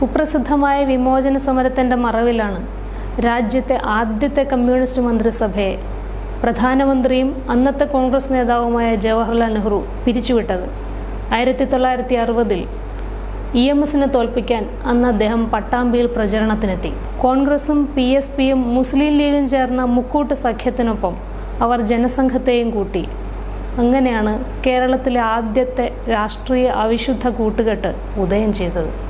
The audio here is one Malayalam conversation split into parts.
കുപ്രസിദ്ധമായ വിമോചന സമരത്തിന്റെ മറവിലാണ് രാജ്യത്തെ ആദ്യത്തെ കമ്മ്യൂണിസ്റ്റ് മന്ത്രിസഭയെ പ്രധാനമന്ത്രിയും അന്നത്തെ കോൺഗ്രസ് നേതാവുമായ ജവഹർലാൽ നെഹ്റു പിരിച്ചുവിട്ടത്. ആയിരത്തി തൊള്ളായിരത്തി അറുപതിൽ ഇ എം എസിനെ തോൽപ്പിക്കാൻ അന്ന് അദ്ദേഹം പട്ടാമ്പിയിൽ പ്രചരണത്തിനെത്തി. കോൺഗ്രസും പി എസ് പിയും മുസ്ലിം ലീഗും ചേർന്ന മുക്കൂട്ട് സഖ്യത്തിനൊപ്പം അവർ ജനസംഘത്തെയും കൂട്ടി. അങ്ങനെയാണ് കേരളത്തിലെ ആദ്യത്തെ രാഷ്ട്രീയ അവിശുദ്ധ കൂട്ടുകെട്ട് ഉദയം ചെയ്തത്.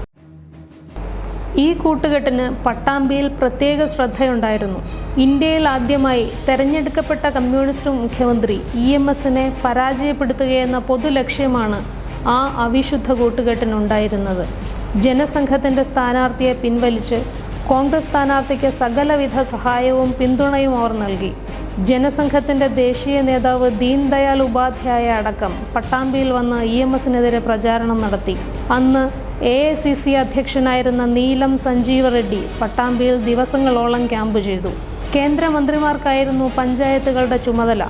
ഈ കൂട്ടുകെട്ടിന് പട്ടാമ്പിയിൽ പ്രത്യേക ശ്രദ്ധയുണ്ടായിരുന്നു. ഇന്ത്യയിൽ ആദ്യമായി തെരഞ്ഞെടുക്കപ്പെട്ട കമ്മ്യൂണിസ്റ്റ് മുഖ്യമന്ത്രി ഇ എം എസിനെ പരാജയപ്പെടുത്തുകയെന്ന പൊതുലക്ഷ്യമാണ് ആ അവിശുദ്ധ കൂട്ടുകെട്ടിനുണ്ടായിരുന്നത്. ജനസംഘത്തിന്റെ സ്ഥാനാർത്ഥിയെ പിൻവലിച്ച് കോൺഗ്രസ് സ്ഥാനാർത്ഥിക്ക് സകലവിധ സഹായവും പിന്തുണയും അവർ നൽകി. ജനസംഘത്തിന്റെ ദേശീയ നേതാവ് ദീൻ ദയാൽ ഉപാധ്യായ അടക്കം പട്ടാമ്പിയിൽ വന്ന് ഇ എം എസിനെതിരെ പ്രചാരണം നടത്തി. അന്ന് എ ഐ സി സി അധ്യക്ഷനായിരുന്ന നീലം സഞ്ജീവ റെഡ്ഡി പട്ടാമ്പിയിൽ ദിവസങ്ങളോളം ക്യാമ്പ് ചെയ്തു. കേന്ദ്രമന്ത്രിമാർക്കായിരുന്നു പഞ്ചായത്തുകളുടെ ചുമതല.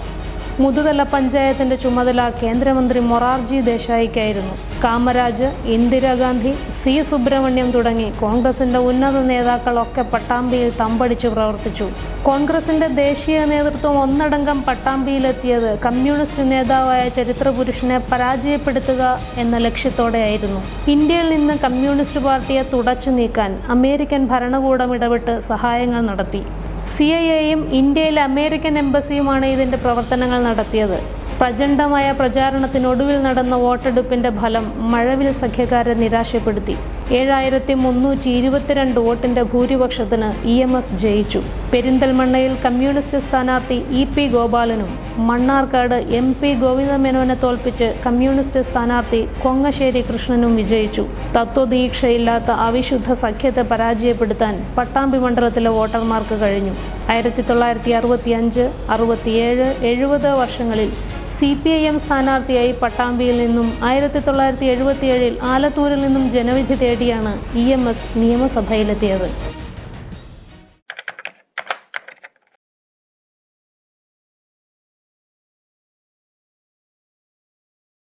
മുതുതല പഞ്ചായത്തിന്റെ ചുമതല കേന്ദ്രമന്ത്രി മൊറാർജി ദേശായിക്കായിരുന്നു. കാമരാജ് ഇന്ദിരാഗാന്ധി സി. സുബ്രഹ്മണ്യം തുടങ്ങി കോൺഗ്രസിന്റെ ഉന്നത നേതാക്കളൊക്കെ പട്ടാമ്പിയിൽ തമ്പടിച്ചു പ്രവർത്തിച്ചു. കോൺഗ്രസിന്റെ ദേശീയ നേതൃത്വം ഒന്നടങ്കം പട്ടാമ്പിയിലെത്തിയത് കമ്മ്യൂണിസ്റ്റ് നേതാവായ ചരിത്രപുരുഷനെ പരാജയപ്പെടുത്തുക എന്ന ലക്ഷ്യത്തോടെയായിരുന്നു. ഇന്ത്യയിൽ നിന്ന് കമ്മ്യൂണിസ്റ്റ് പാർട്ടിയെ തുടച്ചു നീക്കാൻ അമേരിക്കൻ ഭരണകൂടം ഇടപെട്ട് സഹായങ്ങൾ നടത്തി. സി ഐ എയും ഇന്ത്യയിലെ അമേരിക്കൻ എംബസിയുമാണ് ഇതിന്റെ പ്രവർത്തനങ്ങൾ നടത്തിയത്. പ്രചണ്ഡമായ പ്രചാരണത്തിനൊടുവിൽ നടന്ന വോട്ടെടുപ്പിന്റെ ഫലം മഴവിൽ സഖ്യക്കാരെ നിരാശപ്പെടുത്തി. ഏഴായിരത്തി മുന്നൂറ്റി ഇരുപത്തിരണ്ട് വോട്ടിന്റെ ഭൂരിപക്ഷത്തിന് ഇ എം എസ് ജയിച്ചു. പെരിന്തൽമണ്ണയിൽ കമ്മ്യൂണിസ്റ്റ് സ്ഥാനാർത്ഥി ഇ പി ഗോപാലനും മണ്ണാർക്കാട് എം പി ഗോവിന്ദമേനോനെ തോൽപ്പിച്ച് കമ്മ്യൂണിസ്റ്റ് സ്ഥാനാർത്ഥി കൊങ്ങശ്ശേരി കൃഷ്ണനും വിജയിച്ചു. തത്വദീക്ഷയില്ലാത്ത അവിശുദ്ധ സഖ്യത്തെ പരാജയപ്പെടുത്താൻ പട്ടാമ്പി മണ്ഡലത്തിലെ വോട്ടർമാർക്ക് കഴിഞ്ഞു. ആയിരത്തി തൊള്ളായിരത്തി അറുപത്തി അഞ്ച് അറുപത്തിയേഴ് എഴുപത് വർഷങ്ങളിൽ സി പി ഐ എം സ്ഥാനാർത്ഥിയായി പട്ടാമ്പിയിൽ നിന്നും ആയിരത്തി തൊള്ളായിരത്തി എഴുപത്തിയേഴിൽ ആലത്തൂരിൽ നിന്നും ജനവിധി തേടിയാണ് ഇ എം എസ് നിയമസഭയിലെത്തിയത്.